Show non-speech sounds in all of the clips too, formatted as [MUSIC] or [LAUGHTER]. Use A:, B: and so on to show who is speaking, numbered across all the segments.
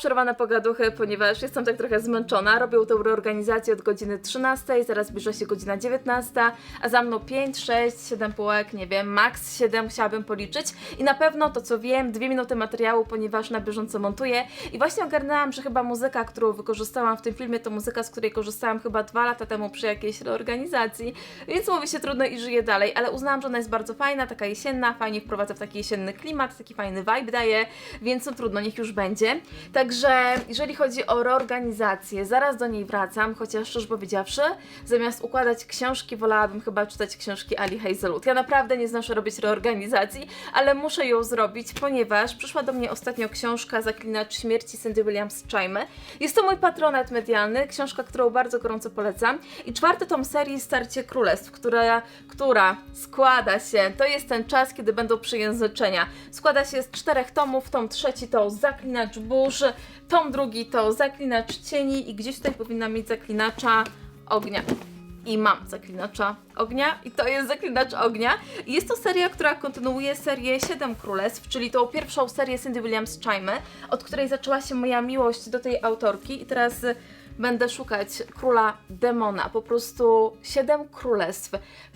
A: Mama przerwa na pogaduchy, ponieważ jestem tak trochę zmęczona. Robię tę reorganizację od godziny 13, zaraz zbliża się godzina 19, a za mną 5, 6, 7 półek, nie wiem, max 7 chciałabym policzyć. I na pewno to co wiem, dwie minuty materiału, ponieważ na bieżąco montuję. I właśnie ogarnęłam, że chyba muzyka, którą wykorzystałam w tym filmie, to muzyka, z której korzystałam chyba dwa lata temu przy jakiejś reorganizacji. Więc mówi się trudno i żyję dalej, ale uznałam, że ona jest bardzo fajna, taka jesienna, fajnie wprowadza w taki jesienny klimat, taki fajny vibe daje, więc no trudno, niech już będzie. Także jeżeli chodzi o reorganizację, zaraz do niej wracam, chociaż szczerze powiedziawszy, zamiast układać książki, wolałabym chyba czytać książki Ali Hazelwood. Ja naprawdę nie znoszę robić reorganizacji, ale muszę ją zrobić, ponieważ przyszła do mnie ostatnio książka Zaklinacz Śmierci Cindy Williams Chime. Jest to mój patronat medialny, książka, którą bardzo gorąco polecam. I czwarty tom serii Starcie Królestw, która, która składa się, to jest ten czas, kiedy będą przyjęzyczenia. Składa się z czterech tomów, tom trzeci to Zaklinacz Burz, tom drugi to Zaklinacz Cieni i gdzieś tutaj powinna mieć Zaklinacza Ognia. I mam Zaklinacza Ognia i to jest Zaklinacz Ognia. Jest to seria, która kontynuuje serię Siedem Królestw, czyli tą pierwszą serię Cindy Williams Chime, od której zaczęła się moja miłość do tej autorki i teraz będę szukać króla demona. Po prostu siedem królestw.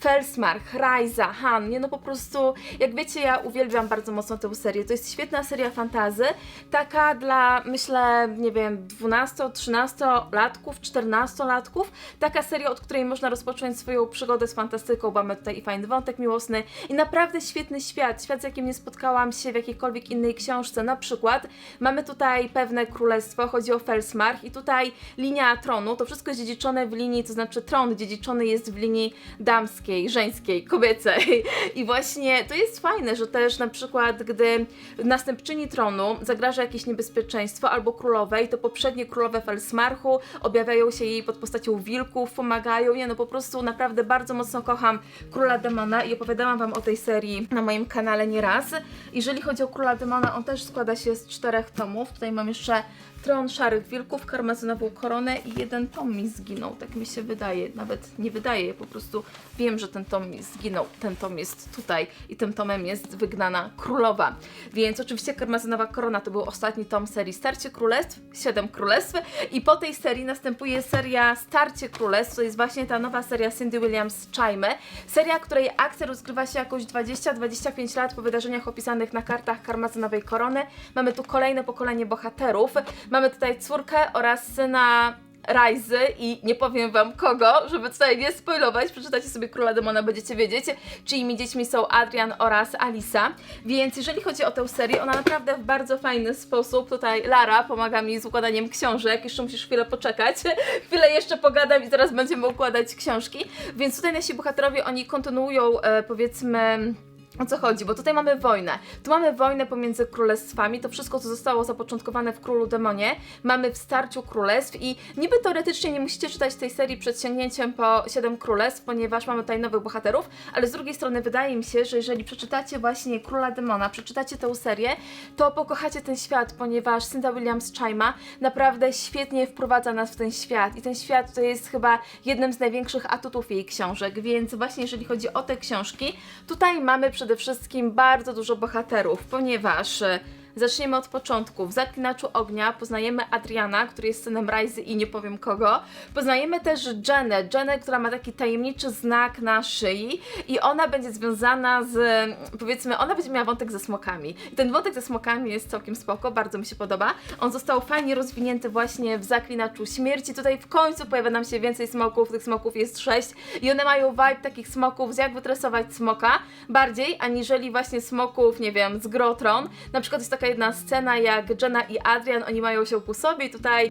A: Felsmark, Rajza, Han, nie no po prostu, jak wiecie, ja uwielbiam bardzo mocno tę serię. To jest świetna seria fantazy, taka dla, myślę, nie wiem, 12-13-latków, 14-latków. Taka seria, od której można rozpocząć swoją przygodę z fantastyką, bo mamy tutaj i fajny wątek miłosny i naprawdę świetny świat, świat z jakim nie spotkałam się w jakiejkolwiek innej książce. Na przykład mamy tutaj pewne królestwo, chodzi o Felsmark i tutaj linia tronu, to wszystko jest dziedziczone w linii, to znaczy tron dziedziczony jest w linii damskiej, żeńskiej, kobiecej. I właśnie to jest fajne, że też na przykład, gdy następczyni tronu zagraża jakieś niebezpieczeństwo albo królowej, to poprzednie królowe Felsmarchu objawiają się jej pod postacią wilków, pomagają. Ja no po prostu naprawdę bardzo mocno kocham Króla Demona i opowiadałam Wam o tej serii na moim kanale nieraz. Jeżeli chodzi o Króla Demona, on też składa się z czterech tomów. Tutaj mam jeszcze Tron Szarych Wilków, Karmazynową Koronę i jeden tom mi zginął, tak mi się wydaje, nawet nie wydaje, po prostu wiem, że ten tom mi zginął, ten tom jest tutaj i tym tomem jest wygnana królowa. Więc oczywiście Karmazynowa Korona to był ostatni tom serii Starcie Królestw, Siedem Królestw. I po tej serii następuje seria Starcie Królestw, to jest właśnie ta nowa seria Cindy Williams Chime, seria, której akcja rozgrywa się jakoś 20-25 lat po wydarzeniach opisanych na kartach Karmazynowej Korony. Mamy tu kolejne pokolenie bohaterów, Mamy tutaj córkę oraz syna Rajzy i nie powiem wam kogo, żeby tutaj nie spoilować, przeczytacie sobie Króla Demona, będziecie wiedzieć, czyimi dziećmi są Adrian oraz Alisa. Więc jeżeli chodzi o tę serię, ona naprawdę w bardzo fajny sposób, tutaj Lara pomaga mi z układaniem książek, jeszcze musisz chwilę poczekać, [LAUGHS] chwilę jeszcze pogadam i zaraz będziemy układać książki. Więc tutaj nasi bohaterowie, oni kontynuują e, powiedzmy o co chodzi, bo tutaj mamy wojnę. Tu mamy wojnę pomiędzy królestwami, to wszystko, co zostało zapoczątkowane w Królu Demonie, mamy w Starciu Królestw i niby teoretycznie nie musicie czytać tej serii przed sięgnięciem po Siedem Królestw, ponieważ mamy tutaj nowych bohaterów, ale z drugiej strony wydaje mi się, że jeżeli przeczytacie właśnie Króla Demona, przeczytacie tę serię, to pokochacie ten świat, ponieważ Cynthia Williams Chima naprawdę świetnie wprowadza nas w ten świat. I ten świat to jest chyba jednym z największych atutów jej książek, więc właśnie jeżeli chodzi o te książki, tutaj mamy przede wszystkim bardzo dużo bohaterów, ponieważ e, Zaczniemy od początku. W Zaklinaczu Ognia poznajemy Adriana, który jest synem Rajzy i nie powiem kogo. Poznajemy też Jenę, Jenę, która ma taki tajemniczy znak na szyi i ona będzie związana z, powiedzmy, ona będzie miała wątek ze smokami. I ten wątek ze smokami jest całkiem spoko, bardzo mi się podoba. On został fajnie rozwinięty właśnie w Zaklinaczu Śmierci. Tutaj w końcu pojawia nam się więcej smoków, tych smoków jest sześć i one mają vibe takich smoków, z jak wytresować smoka, bardziej aniżeli właśnie smoków, nie wiem, z Grotron. Na przykład jest taka jedna scena, jak Jenna i Adrian, oni mają się ku sobie tutaj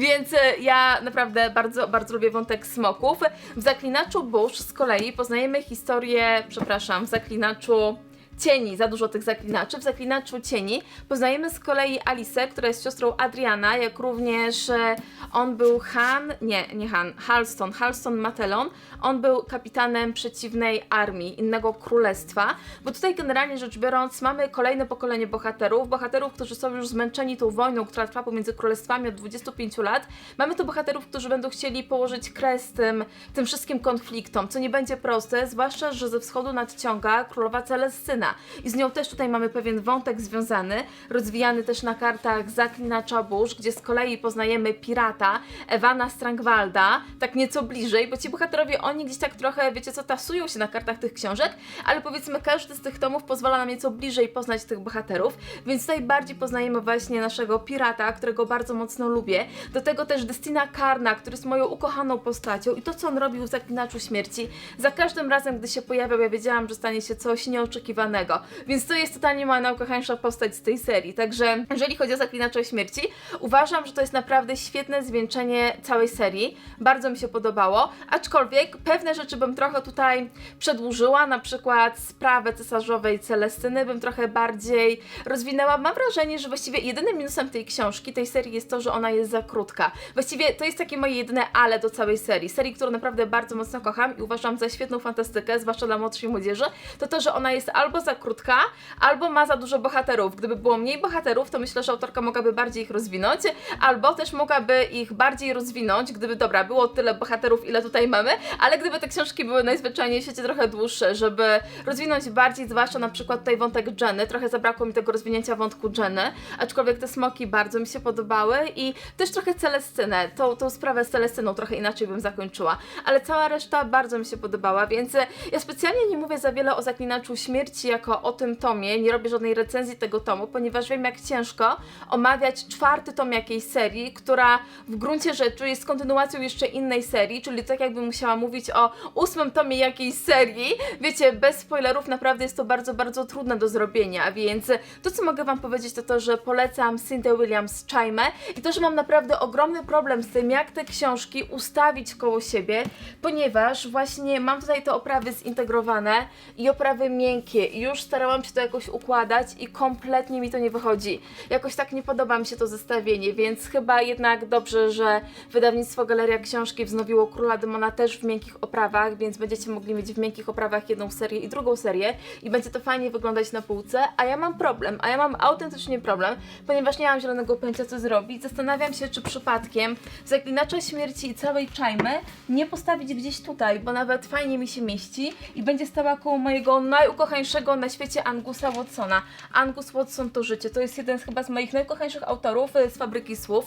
A: więc e, ja naprawdę bardzo, bardzo lubię wątek smoków. W Zaklinaczu Bush z kolei poznajemy historię, przepraszam, w Zaklinaczu cieni, za dużo tych zaklinaczy. W zaklinaczu cieni poznajemy z kolei Alicę, która jest siostrą Adriana, jak również e, on był Han, nie, nie Han, Halston, Halston Matelon. On był kapitanem przeciwnej armii, innego królestwa, bo tutaj generalnie rzecz biorąc mamy kolejne pokolenie bohaterów, bohaterów, którzy są już zmęczeni tą wojną, która trwa pomiędzy królestwami od 25 lat. Mamy tu bohaterów, którzy będą chcieli położyć kres tym, tym wszystkim konfliktom, co nie będzie proste, zwłaszcza, że ze wschodu nadciąga królowa Celestyna i z nią też tutaj mamy pewien wątek związany, rozwijany też na kartach Zaklinacza Burz, gdzie z kolei poznajemy pirata Ewana Strangwalda, tak nieco bliżej, bo ci bohaterowie, oni gdzieś tak trochę, wiecie co, tasują się na kartach tych książek, ale powiedzmy każdy z tych tomów pozwala nam nieco bliżej poznać tych bohaterów, więc tutaj bardziej poznajemy właśnie naszego pirata, którego bardzo mocno lubię, do tego też Destina Karna, który jest moją ukochaną postacią i to, co on robił w Zaklinaczu Śmierci, za każdym razem, gdy się pojawiał, ja wiedziałam, że stanie się coś nieoczekiwanego, więc to jest totalnie moja najukochańsza postać z tej serii, także jeżeli chodzi o Zaklinacza Śmierci, uważam, że to jest naprawdę świetne zwieńczenie całej serii, bardzo mi się podobało, aczkolwiek pewne rzeczy bym trochę tutaj przedłużyła, na przykład sprawę cesarzowej Celestyny bym trochę bardziej rozwinęła. Mam wrażenie, że właściwie jedynym minusem tej książki, tej serii jest to, że ona jest za krótka. Właściwie to jest takie moje jedyne ale do całej serii. Serii, którą naprawdę bardzo mocno kocham i uważam za świetną fantastykę, zwłaszcza dla młodszej młodzieży, to to, że ona jest albo za krótka, albo ma za dużo bohaterów. Gdyby było mniej bohaterów, to myślę, że autorka mogłaby bardziej ich rozwinąć, albo też mogłaby ich bardziej rozwinąć, gdyby, dobra, było tyle bohaterów, ile tutaj mamy, ale gdyby te książki były najzwyczajniej w świecie trochę dłuższe, żeby rozwinąć bardziej, zwłaszcza na przykład tutaj wątek Jenny, trochę zabrakło mi tego rozwinięcia wątku Jenny, aczkolwiek te smoki bardzo mi się podobały i też trochę Celestynę, tą, tą sprawę z Celestyną trochę inaczej bym zakończyła, ale cała reszta bardzo mi się podobała, więc ja specjalnie nie mówię za wiele o Zaklinaczu Śmierci jako o tym tomie, nie robię żadnej recenzji tego tomu, ponieważ wiem jak ciężko omawiać czwarty tom jakiejś serii, która w gruncie rzeczy jest kontynuacją jeszcze innej serii, czyli tak jakbym musiała mówić o ósmym tomie jakiejś serii, wiecie, bez spoilerów naprawdę jest to bardzo, bardzo trudne do zrobienia, więc to co mogę Wam powiedzieć to to, że polecam Cynthia Williams Chime i to, że mam naprawdę ogromny problem z tym, jak te książki ustawić koło siebie, ponieważ właśnie mam tutaj te oprawy zintegrowane i oprawy miękkie i już starałam się to jakoś układać i kompletnie mi to nie wychodzi. Jakoś tak nie podoba mi się to zestawienie, więc chyba jednak dobrze, że wydawnictwo Galeria Książki wznowiło Króla Demona też w miękkich oprawach, więc będziecie mogli mieć w miękkich oprawach jedną serię i drugą serię i będzie to fajnie wyglądać na półce, a ja mam problem, a ja mam autentycznie problem, ponieważ nie mam zielonego pojęcia co zrobić. Zastanawiam się, czy przypadkiem Zaklinacza Śmierci i całej Czajmy nie postawić gdzieś tutaj, bo nawet fajnie mi się mieści i będzie stała koło mojego najukochańszego na świecie Angusa Watsona. Angus Watson to życie, to jest jeden z chyba z moich najukochańszych autorów y, z Fabryki Słów,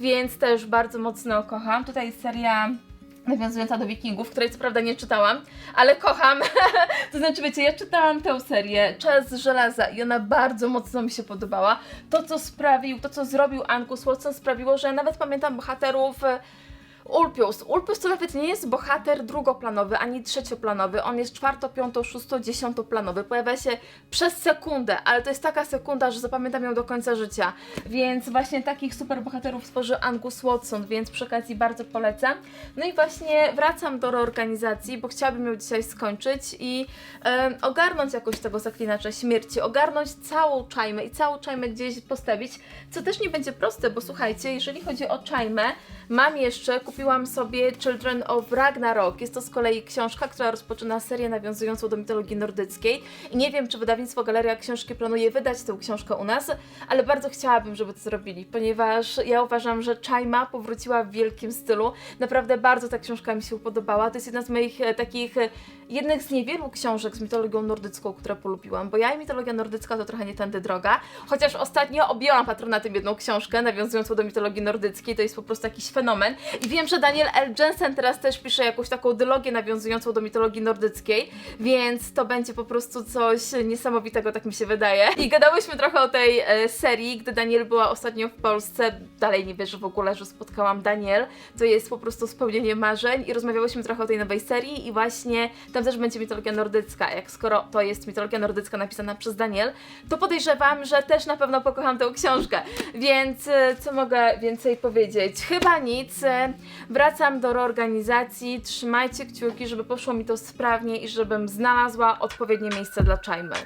A: więc też bardzo mocno kocham. Tutaj jest seria nawiązująca do Wikingów, której co prawda nie czytałam, ale kocham. [LAUGHS] to znaczy, wiecie, ja czytałam tę serię Czas Żelaza i ona bardzo mocno mi się podobała. To, co sprawił, to, co zrobił Angus Watson sprawiło, że nawet pamiętam bohaterów e, Ulpius. Ulpius to nawet nie jest bohater drugoplanowy, ani trzecioplanowy. On jest czwarto, piąto, szósto, dziesiątoplanowy. Pojawia się przez sekundę, ale to jest taka sekunda, że zapamiętam ją do końca życia. Więc właśnie takich super bohaterów stworzył Angus Watson, więc przy okazji bardzo polecam. No i właśnie wracam do reorganizacji, bo chciałabym ją dzisiaj skończyć i em, ogarnąć jakoś tego zaklinacza śmierci, ogarnąć całą czajmę i całą czajmę gdzieś postawić, co też nie będzie proste, bo słuchajcie, jeżeli chodzi o czajmę, mam jeszcze, kupiłam sobie Children of Ragnarok. Jest to z kolei książka, która rozpoczyna serię nawiązującą do mitologii nordyckiej. I nie wiem, czy wydawnictwo Galeria Książki planuje wydać tę książkę u nas, ale bardzo chciałabym, żeby to zrobili, ponieważ ja uważam, że Czajma powróciła w wielkim stylu. Naprawdę bardzo ta książka mi się podobała. To jest jedna z moich e, takich, e, jednych z niewielu książek z mitologią nordycką, które polubiłam, bo ja i mitologia nordycka to trochę nie tędy droga. Chociaż ostatnio objęłam patronatem jedną książkę nawiązującą do mitologii nordyckiej, to jest po prostu jakiś fenomen. I wiem, że Daniel L. Jensen teraz też pisze jakąś taką dylogię nawiązującą do mitologii nordyckiej, więc to będzie po prostu coś niesamowitego, tak mi się wydaje. I gadałyśmy trochę o tej e, serii, gdy Daniel była ostatnio w Polsce. Dalej nie wierzę w ogóle, że spotkałam Daniel. To jest po prostu spełnienie marzeń i rozmawiałyśmy trochę o tej nowej serii i właśnie tam też będzie mitologia nordycka. Jak skoro to jest mitologia nordycka napisana przez Daniel, to podejrzewam, że też na pewno pokocham tę książkę. Więc e, co mogę więcej powiedzieć? Chyba nic. E, Wracam do reorganizacji. Trzymajcie kciuki, żeby poszło mi to sprawnie i żebym znalazła odpowiednie miejsce dla Chajmy.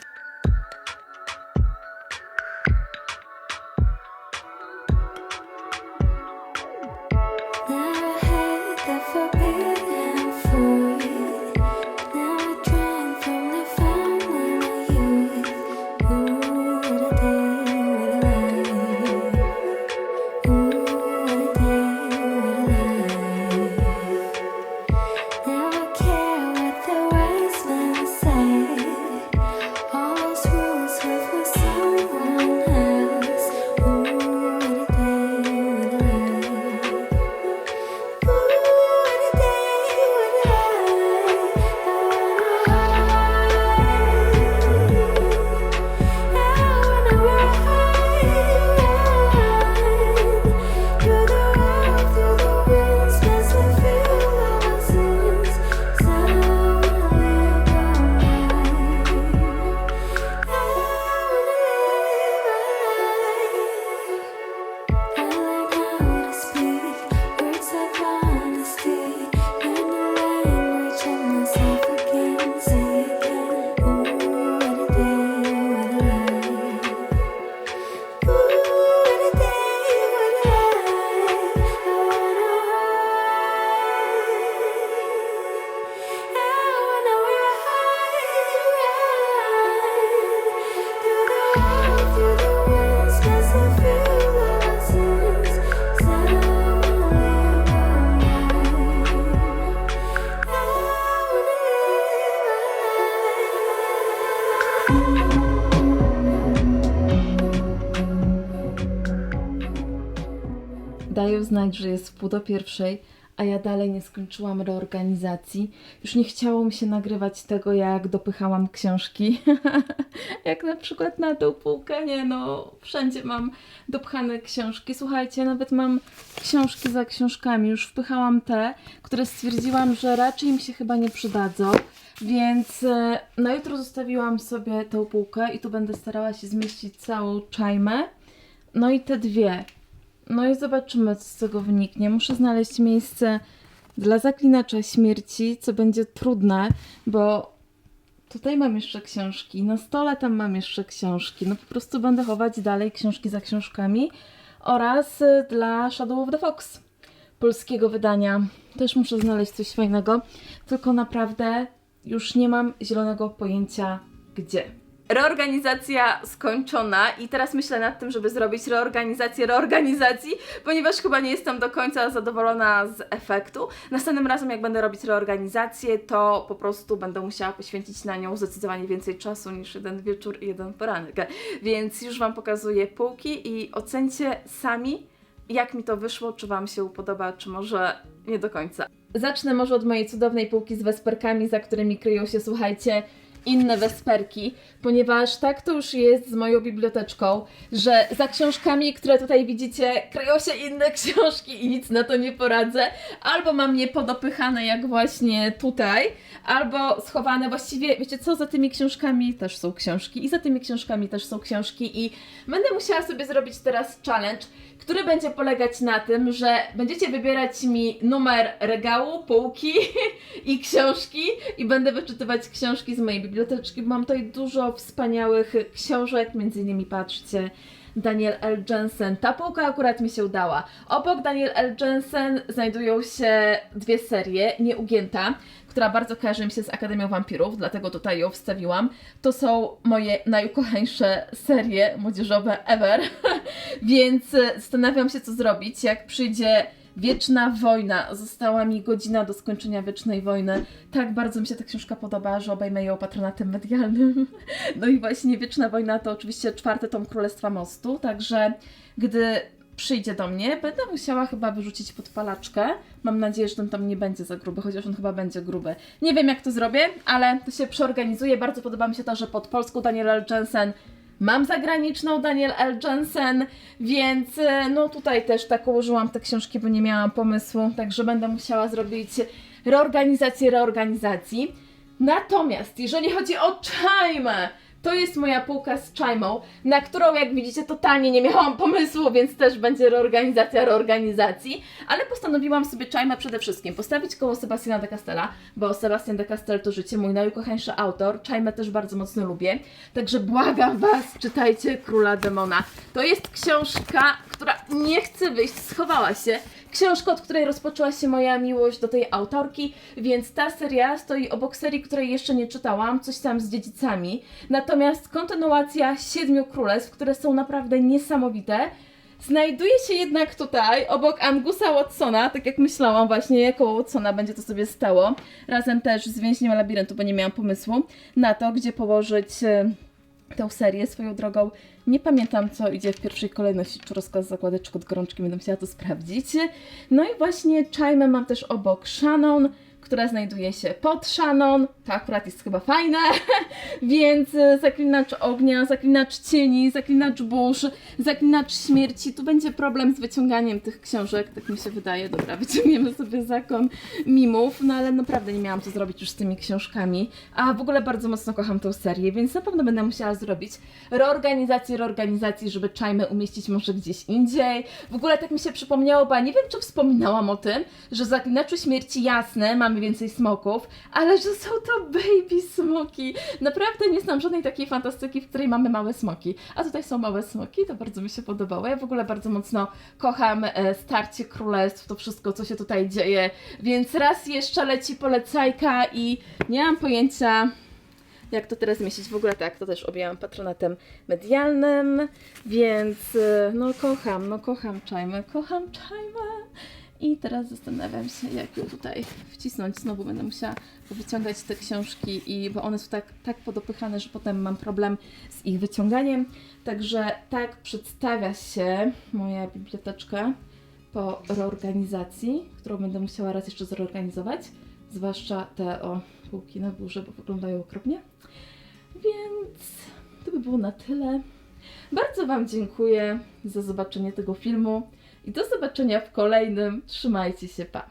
A: Że jest pół do pierwszej, a ja dalej nie skończyłam reorganizacji. Już nie chciało mi się nagrywać tego, jak dopychałam książki. [LAUGHS] jak na przykład na tą półkę, nie no, wszędzie mam dopchane książki. Słuchajcie, nawet mam książki za książkami. Już wpychałam te, które stwierdziłam, że raczej mi się chyba nie przydadzą. Więc e, na jutro zostawiłam sobie tę półkę i tu będę starała się zmieścić całą czajmę. No i te dwie. No i zobaczymy, co z tego wyniknie. Muszę znaleźć miejsce dla zaklinacza śmierci, co będzie trudne, bo tutaj mam jeszcze książki, na stole tam mam jeszcze książki. No po prostu będę chować dalej książki za książkami oraz y, dla Shadow of the Fox polskiego wydania. Też muszę znaleźć coś fajnego, tylko naprawdę już nie mam zielonego pojęcia gdzie. Reorganizacja skończona i teraz myślę nad tym, żeby zrobić reorganizację reorganizacji, ponieważ chyba nie jestem do końca zadowolona z efektu. Następnym razem, jak będę robić reorganizację, to po prostu będę musiała poświęcić na nią zdecydowanie więcej czasu niż jeden wieczór i jeden poranek. Więc już Wam pokazuję półki i ocencie sami, jak mi to wyszło, czy Wam się podoba, czy może nie do końca. Zacznę może od mojej cudownej półki z wesperkami, za którymi kryją się, słuchajcie, inne wesperki, ponieważ tak to już jest z moją biblioteczką, że za książkami, które tutaj widzicie, kryją się inne [LAUGHS] książki i nic na to nie poradzę. Albo mam je podopychane jak właśnie tutaj, albo schowane właściwie, wiecie co, za tymi książkami też są książki i za tymi książkami też są książki i będę musiała sobie zrobić teraz challenge, który będzie polegać na tym, że będziecie wybierać mi numer regału, półki [LAUGHS] i książki i będę wyczytywać książki z mojej biblioteczki. Mam tutaj dużo wspaniałych książek, między innymi patrzcie. Daniel L. Jensen. Ta półka akurat mi się udała. Obok Daniel L. Jensen znajdują się dwie serie. Nieugięta, która bardzo kojarzy mi się z Akademią Wampirów, dlatego tutaj ją wstawiłam. To są moje najukochańsze serie młodzieżowe ever, [LAUGHS] więc zastanawiam się, co zrobić, jak przyjdzie Wieczna Wojna. Została mi godzina do skończenia Wiecznej Wojny. Tak bardzo mi się ta książka podoba, że obejmę ją patronatem medialnym. [LAUGHS] No i właśnie Wieczna Wojna to oczywiście czwarty tom Królestwa Mostu, także gdy przyjdzie do mnie, będę musiała chyba wyrzucić podpalaczkę. Mam nadzieję, że ten tom nie będzie za gruby, chociaż on chyba będzie gruby. Nie wiem jak to zrobię, ale to się przeorganizuje. Bardzo podoba mi się to, że pod polską Daniel L. Jensen Mam zagraniczną Daniel L. Jensen, więc e, no tutaj też tak ułożyłam te książki, bo nie miałam pomysłu, także będę musiała zrobić reorganizację reorganizacji. Natomiast jeżeli chodzi o Chime, to jest moja półka z Chimą, na którą jak widzicie totalnie nie miałam [LAUGHS] pomysłu, więc też będzie reorganizacja reorganizacji, ale postanowiłam sobie Chimę przede wszystkim postawić koło Sebastiana de Castella, bo Sebastian de Castell to życie, mój najukochańszy autor, Chimę też bardzo mocno lubię, także błagam Was, czytajcie Króla Demona. To jest książka, która nie chce wyjść, schowała się, książka, od której rozpoczęła się moja miłość do tej autorki, więc ta seria stoi obok serii, której jeszcze nie czytałam, coś tam z dziedzicami. Natomiast kontynuacja Siedmiu Królestw, które są naprawdę niesamowite, znajduje się jednak tutaj, obok Angusa Watsona, tak jak myślałam właśnie, koło Watsona będzie to sobie stało, razem też z Więźniem Labiryntu, bo nie miałam pomysłu na to, gdzie położyć e, tę serię swoją drogą. Nie pamiętam, co idzie w pierwszej kolejności, czy rozkaz zakładeczek od gorączki, będę musiała to sprawdzić. No i właśnie Chime mam też obok Shannon, która znajduje się pod Shannon. To akurat jest chyba fajne, [LAUGHS] więc e, zaklinacz ognia, zaklinacz cieni, zaklinacz burz, zaklinacz śmierci. Tu będzie problem z wyciąganiem tych książek, tak mi się wydaje. Dobra, [LAUGHS] wyciągniemy sobie zakon mimów, no ale naprawdę nie miałam co zrobić już z tymi książkami. A w ogóle bardzo mocno kocham tę serię, więc na pewno będę musiała zrobić reorganizację reorganizacji, żeby Chime umieścić może gdzieś indziej. W ogóle tak mi się przypomniało, bo nie wiem, czy wspominałam o tym, że Zaklinaczu Śmierci jasne, mamy więcej smoków, ale że są to baby smoki. Naprawdę nie znam żadnej takiej fantastyki, w której mamy małe smoki. A tutaj są małe smoki, to bardzo mi się podobało. Ja w ogóle bardzo mocno kocham e, starcie królestw, to wszystko, co się tutaj dzieje. Więc raz jeszcze leci polecajka i nie mam pojęcia, jak to teraz mieścić. W ogóle tak, to też objęłam patronatem medialnym, więc e, no kocham, no kocham Chime, kocham Chime. I teraz zastanawiam się, jak ją tutaj wcisnąć. Znowu będę musiała wyciągać te książki, i, bo one są tak, tak podopychane, że potem mam problem z ich wyciąganiem. Także tak przedstawia się moja biblioteczka po reorganizacji, którą będę musiała raz jeszcze zreorganizować. Zwłaszcza te o półki na górze, bo wyglądają okropnie. Więc to by było na tyle. Bardzo Wam dziękuję za zobaczenie tego filmu i do zobaczenia w kolejnym. Trzymajcie się, pa!